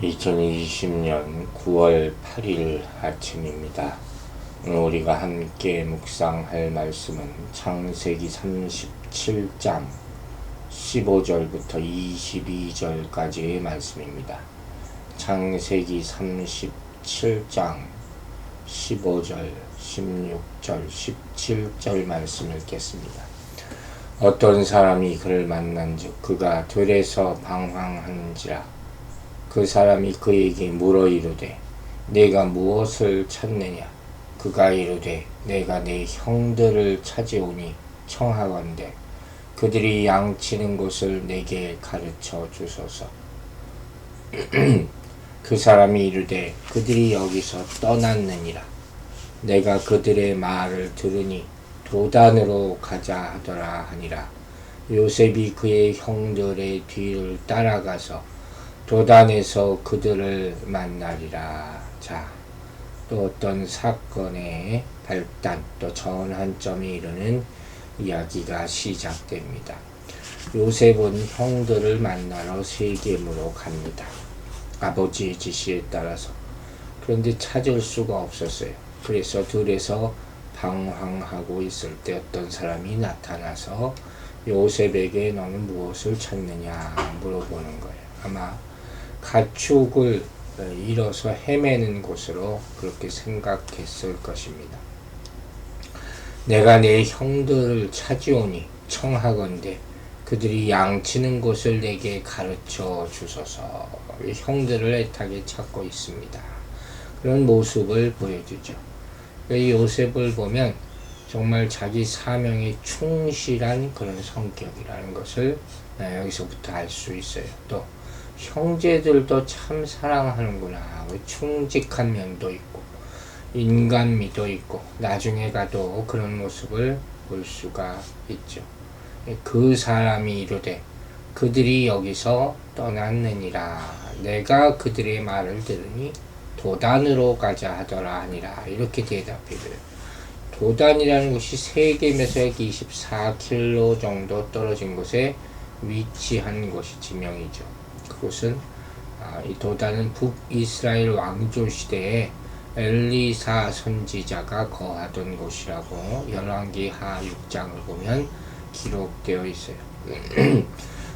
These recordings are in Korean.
2020년 9월 8일 아침입니다. 우리가 함께 묵상할 말씀은 창세기 37장 15절부터 22절까지의 말씀입니다. 창세기 37장 15절, 16절, 17절 말씀 읽겠습니다. 어떤 사람이 그를 만난즉 그가 들에서 방황하는지라 그 사람이 그에게 물어 이르되 내가 무엇을 찾느냐? 그가 이르되 내가 내 형들을 찾아오니 청하건대. 그들이 양 치는 곳을 내게 가르쳐 주소서. 그 사람이 이르되 그들이 여기서 떠났느니라. 내가 그들의 말을 들으니 도단으로 가자 하더라 하니라. 요셉이 그의 형들의 뒤를 따라가서 도단에서 그들을 만나리라. 자, 또 어떤 사건의 발단, 또 전환점에 이르는 이야기가 시작됩니다. 요셉은 형들을 만나러 세겜으로 갑니다. 아버지의 지시에 따라서. 그런데 찾을 수가 없었어요. 그래서 들에서 방황하고 있을 때 어떤 사람이 나타나서 요셉에게 너는 무엇을 찾느냐 물어보는 거예요. 아마 가축을 잃어서 헤매는 곳으로 그렇게 생각했을 것입니다. 내가 내 형들을 찾아오니 청하건대 그들이 양치는 곳을 내게 가르쳐 주소서 형들을 애타게 찾고 있습니다. 그런 모습을 보여주죠. 이 요셉을 보면 정말 자기 사명에 충실한 그런 성격이라는 것을 여기서부터 알 수 있어요. 또 형제들도 참 사랑하는구나. 충직한 면도 있고, 인간미도 있고, 나중에 가도 그런 모습을 볼 수가 있죠. 그 사람이 이르되, 그들이 여기서 떠났느니라. 내가 그들의 말을 들으니 도단으로 가자 하더라 하니라. 이렇게 대답해줘요. 도단이라는 곳이 세겜에서 24km 정도 떨어진 곳에 위치한 곳이 지명이죠. 그곳은 아, 이 도단은 북이스라엘 왕조 시대에 엘리사 선지자가 거하던 곳이라고 열왕기 하 6장을 보면 기록되어 있어요.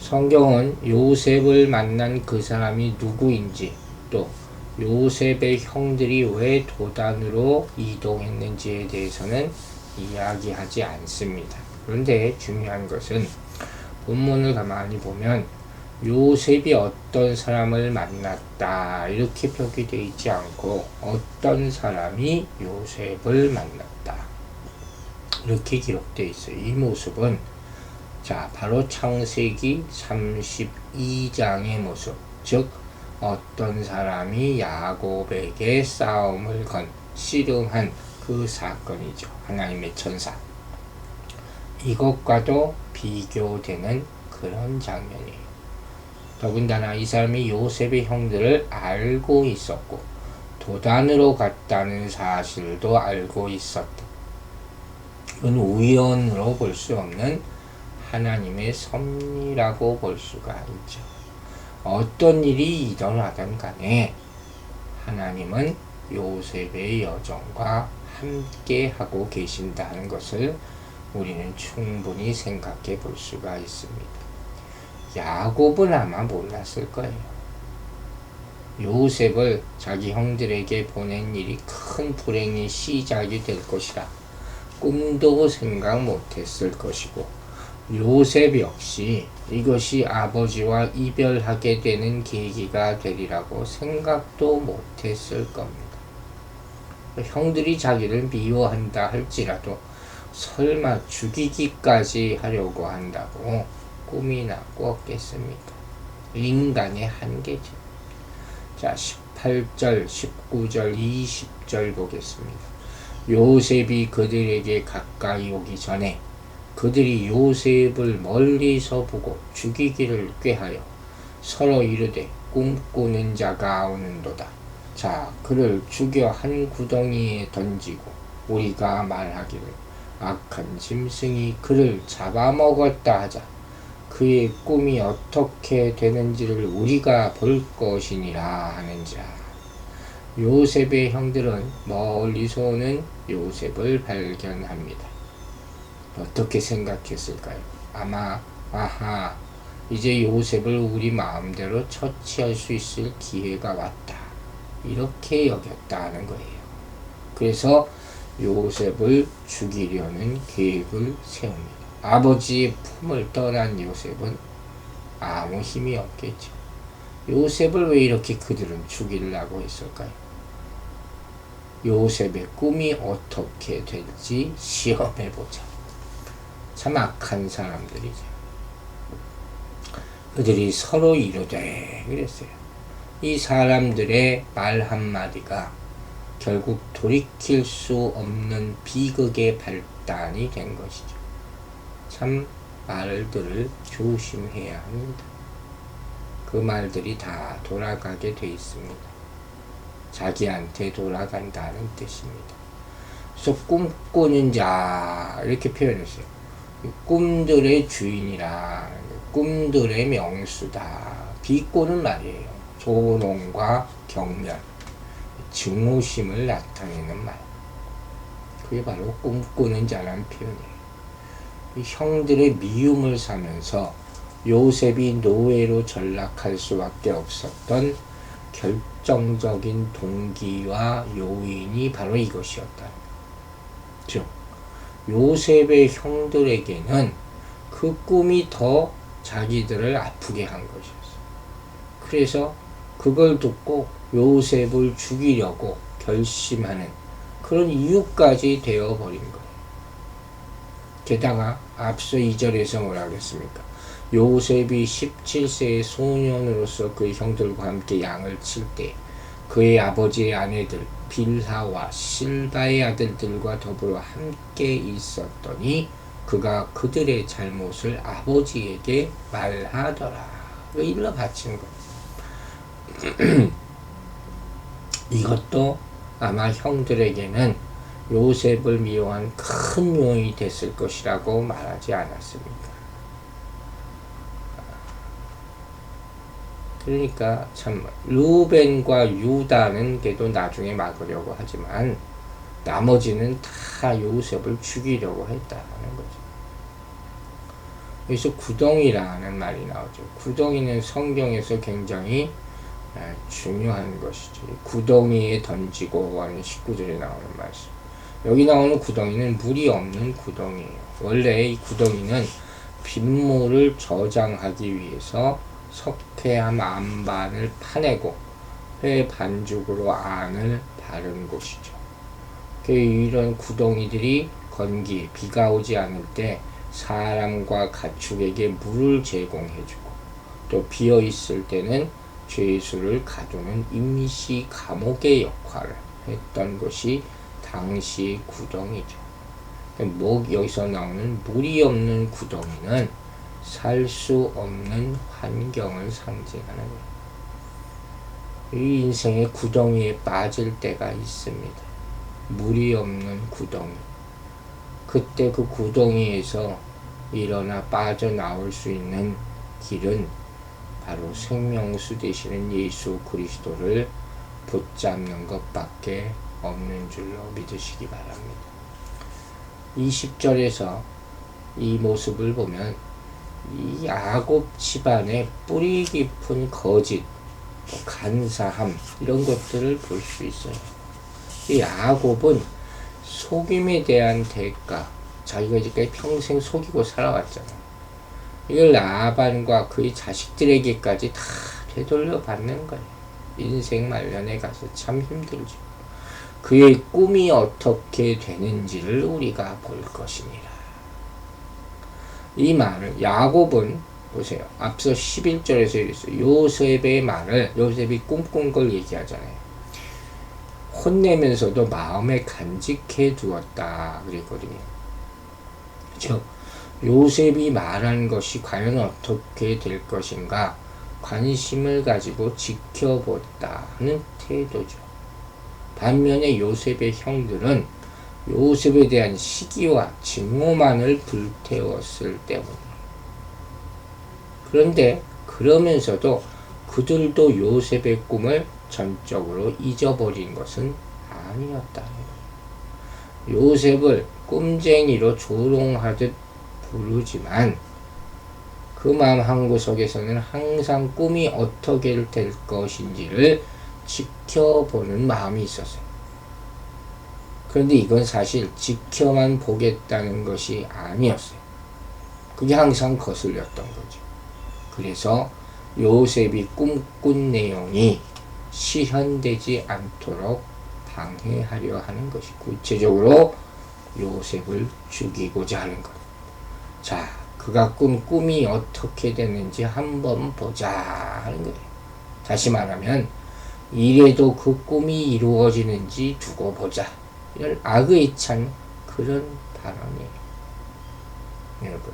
성경은 요셉을 만난 그 사람이 누구인지 또 요셉의 형들이 왜 도단으로 이동했는지에 대해서는 이야기하지 않습니다. 그런데 중요한 것은 본문을 가만히 보면 요셉이 어떤 사람을 만났다 이렇게 표기되어 있지 않고 어떤 사람이 요셉을 만났다 이렇게 기록되어 있어요. 이 모습은 자 바로 창세기 32장의 모습 즉 어떤 사람이 야곱에게 싸움을 건 씨름한 그 사건이죠. 하나님의 천사 이것과도 비교되는 그런 장면이에요. 더군다나 이 사람이 요셉의 형들을 알고 있었고 도단으로 갔다는 사실도 알고 있었다. 이건 우연으로 볼 수 없는 하나님의 섭리라고 볼 수가 있죠. 어떤 일이 일어나든 간에 하나님은 요셉의 여정과 함께 하고 계신다는 것을 우리는 충분히 생각해 볼 수가 있습니다. 야곱은 아마 몰랐을 거예요. 요셉을 자기 형들에게 보낸 일이 큰 불행의 시작이 될 것이라 꿈도 생각 못했을 것이고 요셉 역시 이것이 아버지와 이별하게 되는 계기가 되리라고 생각도 못했을 겁니다. 형들이 자기를 미워한다 할지라도 설마 죽이기까지 하려고 한다고 꿈이나 꿨겠습니까? 인간의 한계죠. 자, 18절, 19절, 20절 보겠습니다. 요셉이 그들에게 가까이 오기 전에 그들이 요셉을 멀리서 보고 죽이기를 꾀하여 서로 이르되 꿈꾸는 자가 오는도다. 자, 그를 죽여 한 구덩이에 던지고 우리가 말하기를 악한 짐승이 그를 잡아먹었다 하자. 그의 꿈이 어떻게 되는지를 우리가 볼 것이니라 하는지라. 요셉의 형들은 멀리서 오는 요셉을 발견합니다. 어떻게 생각했을까요? 아마 아하 이제 요셉을 우리 마음대로 처치할 수 있을 기회가 왔다. 이렇게 여겼다는 거예요. 그래서 요셉을 죽이려는 계획을 세웁니다. 아버지의 품을 떠난 요셉은 아무 힘이 없겠죠. 요셉을 왜 이렇게 그들은 죽이려고 했을까요? 요셉의 꿈이 어떻게 될지 시험해보자. 참 악한 사람들이죠. 그들이 서로 이르되 그랬어요. 이 사람들의 말 한마디가 결국 돌이킬 수 없는 비극의 발단이 된 것이죠. 참 말들을 조심해야 합니다. 그 말들이 다 돌아가게 돼 있습니다. 자기한테 돌아간다는 뜻입니다. 그래서 꿈꾸는 자 이렇게 표현했어요. 꿈들의 주인이라 꿈들의 명수다. 비꼬는 말이에요. 조롱과 경멸, 증오심을 나타내는 말. 그게 바로 꿈꾸는 자라는 표현이에요. 형들의 미움을 사면서 요셉이 노예로 전락할 수밖에 없었던 결정적인 동기와 요인이 바로 이것이었다. 즉, 요셉의 형들에게는 그 꿈이 더 자기들을 아프게 한 것이었어. 그래서 그걸 듣고 요셉을 죽이려고 결심하는 그런 이유까지 되어버린 거예요. 게다가 앞서 2절에서 뭐라 그랬습니까? 요셉이 17세의 소년으로서 그의 형들과 함께 양을 칠 때 그의 아버지의 아내들 빌하와 실바의 아들들과 더불어 함께 있었더니 그가 그들의 잘못을 아버지에게 말하더라. 일러 바친 거. 이것도 아마 형들에게는 요셉을 미워한 큰 요인이 됐을 것이라고 말하지 않았습니까? 그러니까 참 루벤과 유다는 걔도 나중에 막으려고 하지만 나머지는 다 요셉을 죽이려고 했다는 거죠. 여기서 구덩이라는 말이 나오죠. 구덩이는 성경에서 굉장히 중요한 것이죠. 구덩이에 던지고 하는 식구들이 나오는 말씀. 여기 나오는 구덩이는 물이 없는 구덩이에요. 원래 이 구덩이는 빗물을 저장하기 위해서 석회암 안반을 파내고 회 반죽으로 안을 바른 곳이죠. 그 이런 구덩이들이 건기, 비가 오지 않을 때 사람과 가축에게 물을 제공해주고 또 비어 있을 때는 죄수를 가두는 임시 감옥의 역할을 했던 것이 당시 구덩이죠. 뭐 여기서 나오는 물이 없는 구덩이는 살 수 없는 환경을 상징하는 거예요. 이 인생의 구덩이에 빠질 때가 있습니다. 물이 없는 구덩이. 그때 그 구덩이에서 일어나 빠져나올 수 있는 길은 바로 생명수 되시는 예수 그리스도를 붙잡는 것밖에 없는 줄로 믿으시기 바랍니다. 20절에서 이 모습을 보면 이 야곱 집안의 뿌리 깊은 거짓, 간사함 이런 것들을 볼 수 있어요. 이 야곱은 속임에 대한 대가, 자기가 이제까지 평생 속이고 살아왔잖아요. 이걸 라반과 그의 자식들에게까지 다 되돌려 받는 거예요. 인생 말년에 가서 참 힘들죠. 그의 꿈이 어떻게 되는지를 우리가 볼 것이니라. 이 말을 야곱은 보세요. 앞서 11절에서 이랬어요. 요셉의 말을 요셉이 꿈꾼 걸 얘기하잖아요. 혼내면서도 마음에 간직해 두었다 그랬거든요. 즉 요셉이 말한 것이 과연 어떻게 될 것인가 관심을 가지고 지켜보다는 태도죠. 반면에 요셉의 형들은 요셉에 대한 시기와 증오만을 불태웠을 때문. 그런데 그러면서도 그들도 요셉의 꿈을 전적으로 잊어버린 것은 아니었다. 요셉을 꿈쟁이로 조롱하듯 부르지만 그 마음 한구석에서는 항상 꿈이 어떻게 될 것인지를 지켜보는 마음이 있었어요. 그런데 이건 사실 지켜만 보겠다는 것이 아니었어요. 그게 항상 거슬렸던 거죠. 그래서 요셉이 꿈꾼 내용이 실현되지 않도록 방해하려 하는 것이 구체적으로 요셉을 죽이고자 하는 것. 자, 그가 꾼 꿈이 어떻게 되는지 한번 보자 하는 거예요. 다시 말하면 이래도 그 꿈이 이루어지는지 두고 보자. 이런 악의 찬 그런 발언이에요. 여러분,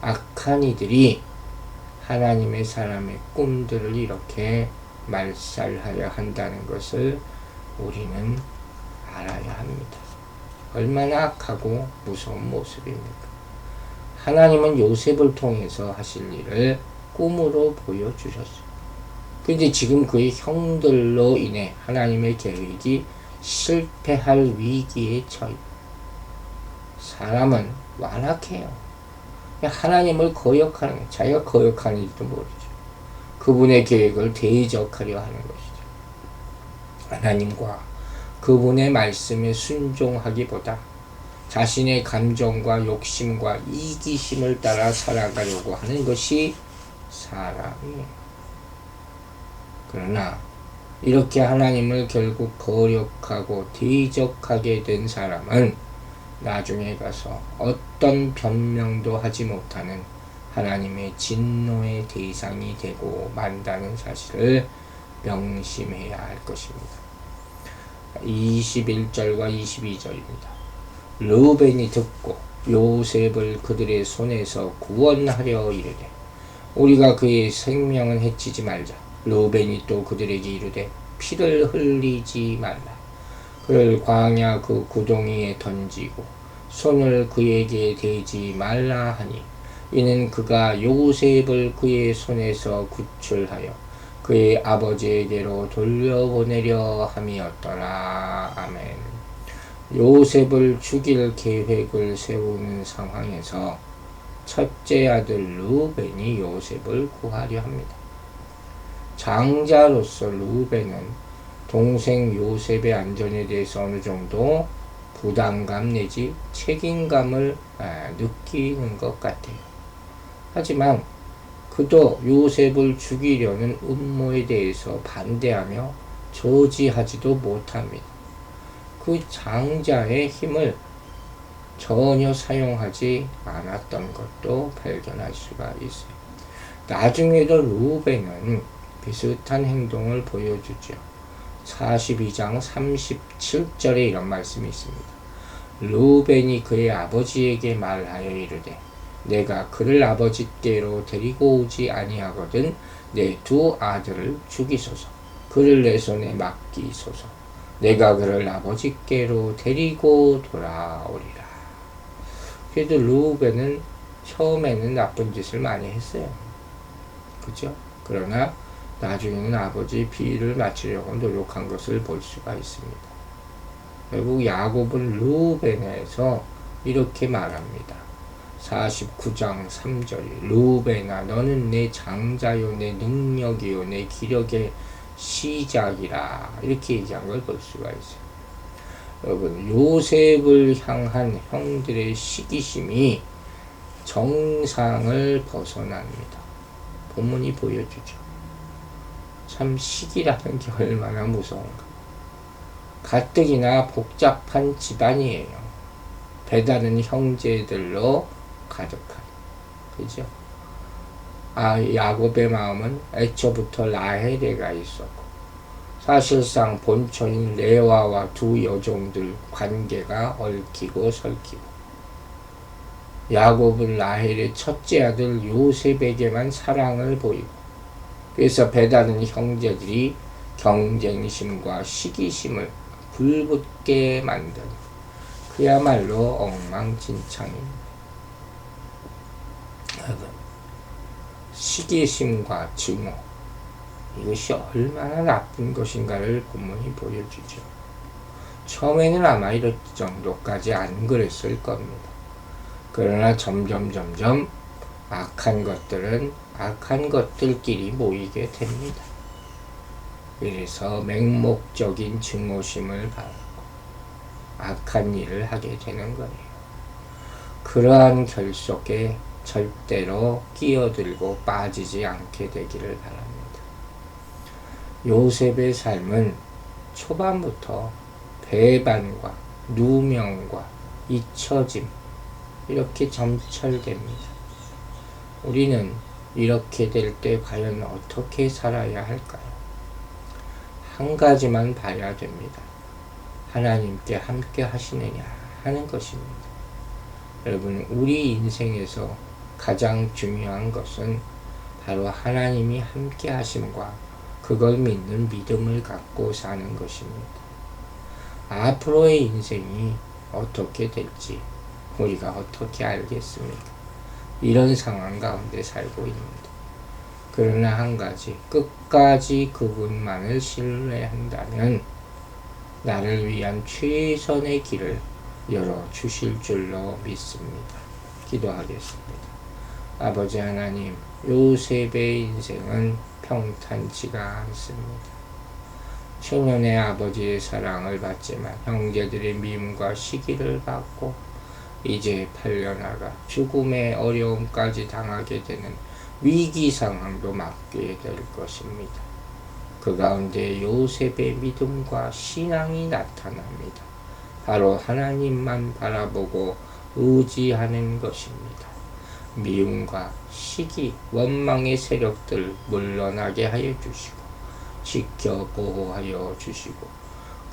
악한 이들이 하나님의 사람의 꿈들을 이렇게 말살하려 한다는 것을 우리는 알아야 합니다. 얼마나 악하고 무서운 모습입니까? 하나님은 요셉을 통해서 하실 일을 꿈으로 보여주셨어요. 근데 지금 그의 형들로 인해 하나님의 계획이 실패할 위기에 처해. 사람은 완악해요. 하나님을 거역하는, 자기가 거역하는지도 모르죠. 그분의 계획을 대적하려 하는 것이죠. 하나님과 그분의 말씀에 순종하기보다 자신의 감정과 욕심과 이기심을 따라 살아가려고 하는 것이 사람이에요. 그러나 이렇게 하나님을 결국 거역하고 대적하게 된 사람은 나중에 가서 어떤 변명도 하지 못하는 하나님의 진노의 대상이 되고 만다는 사실을 명심해야 할 것입니다. 21절과 22절입니다. 르벤이 듣고 요셉을 그들의 손에서 구원하려 이르되 우리가 그의 생명을 해치지 말자. 르벤이 또 그들에게 이르되 피를 흘리지 말라. 그를 광야 그 구덩이에 던지고 손을 그에게 대지 말라 하니 이는 그가 요셉을 그의 손에서 구출하여 그의 아버지에게로 돌려보내려 함이었더라. 아멘. 요셉을 죽일 계획을 세우는 상황에서 첫째 아들 루벤이 요셉을 구하려 합니다. 장자로서 루벤은 동생 요셉의 안전에 대해서 어느 정도 부담감 내지 책임감을 아, 느끼는 것 같아요. 하지만 그도 요셉을 죽이려는 음모에 대해서 반대하며 저지하지도 못합니다. 그 장자의 힘을 전혀 사용하지 않았던 것도 발견할 수가 있어요. 나중에도 루벤은 비슷한 행동을 보여주죠. 42장 37절에 이런 말씀이 있습니다. 루벤이 그의 아버지에게 말하여 이르되 내가 그를 아버지께로 데리고 오지 아니하거든 내 두 아들을 죽이소서 그를 내 손에 맡기소서 내가 그를 아버지께로 데리고 돌아오리라. 그래도 루벤은 처음에는 나쁜 짓을 많이 했어요. 그죠? 그러나 나중에는 아버지 비위를 맞추려고 노력한 것을 볼 수가 있습니다. 결국 야곱은 루벤에서 이렇게 말합니다. 49장 3절 루벤아 너는 내 장자요 내 능력이요 내 기력의 시작이라 이렇게 얘기한 걸 볼 수가 있어요. 여러분 요셉을 향한 형들의 시기심이 정상을 벗어납니다. 본문이 보여주죠. 참 시기라는 게 얼마나 무서운가. 가뜩이나 복잡한 집안이에요. 배다른 형제들로 가득한. 그죠? 아, 야곱의 마음은 애초부터 라헬에가 있었고, 사실상 본처인 레와와 두 여종들 관계가 얽히고 설키고, 야곱은 라헬의 첫째 아들 요셉에게만 사랑을 보이고, 그래서 배다른 형제들이 경쟁심과 시기심을 불붙게 만든 그야말로 엉망진창입니다. 시기심과 증오 이것이 얼마나 나쁜 것인가를 본문이 보여주죠. 처음에는 아마 이럴 정도까지 안 그랬을 겁니다. 그러나 점점 점점 악한 것들은 악한 것들끼리 모이게 됩니다. 그래서 맹목적인 증오심을 바라고 악한 일을 하게 되는 거예요. 그러한 결속에 절대로 끼어들고 빠지지 않게 되기를 바랍니다. 요셉의 삶은 초반부터 배반과 누명과 잊혀짐 이렇게 점철됩니다. 우리는 이렇게 될 때 과연 어떻게 살아야 할까요? 한 가지만 봐야 됩니다. 하나님께 함께 하시느냐 하는 것입니다. 여러분, 우리 인생에서 가장 중요한 것은 바로 하나님이 함께 하심과 그걸 믿는 믿음을 갖고 사는 것입니다. 앞으로의 인생이 어떻게 될지 우리가 어떻게 알겠습니까? 이런 상황 가운데 살고 있습니다. 그러나 한 가지, 끝까지 그분만을 신뢰한다면 나를 위한 최선의 길을 열어 주실 줄로 믿습니다. 기도하겠습니다. 아버지 하나님, 요셉의 인생은 평탄치가 않습니다. 청년의 아버지의 사랑을 받지만 형제들의 미움과 시기를 받고 이제 팔려나가 죽음의 어려움까지 당하게 되는 위기 상황도 맞게 될 것입니다. 그 가운데 요셉의 믿음과 신앙이 나타납니다. 바로 하나님만 바라보고 의지하는 것입니다. 미움과 시기, 원망의 세력들 물러나게 하여 주시고 지켜 보호하여 주시고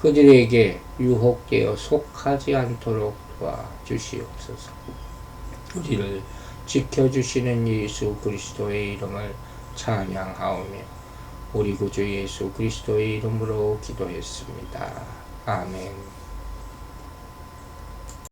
그들에게 유혹되어 속하지 않도록 도 와 주시옵소서. 우리를 지켜주시는 예수 그리스도의 이름을 찬양하오며 우리 구주 예수 그리스도의 이름으로 기도했습니다. 아멘.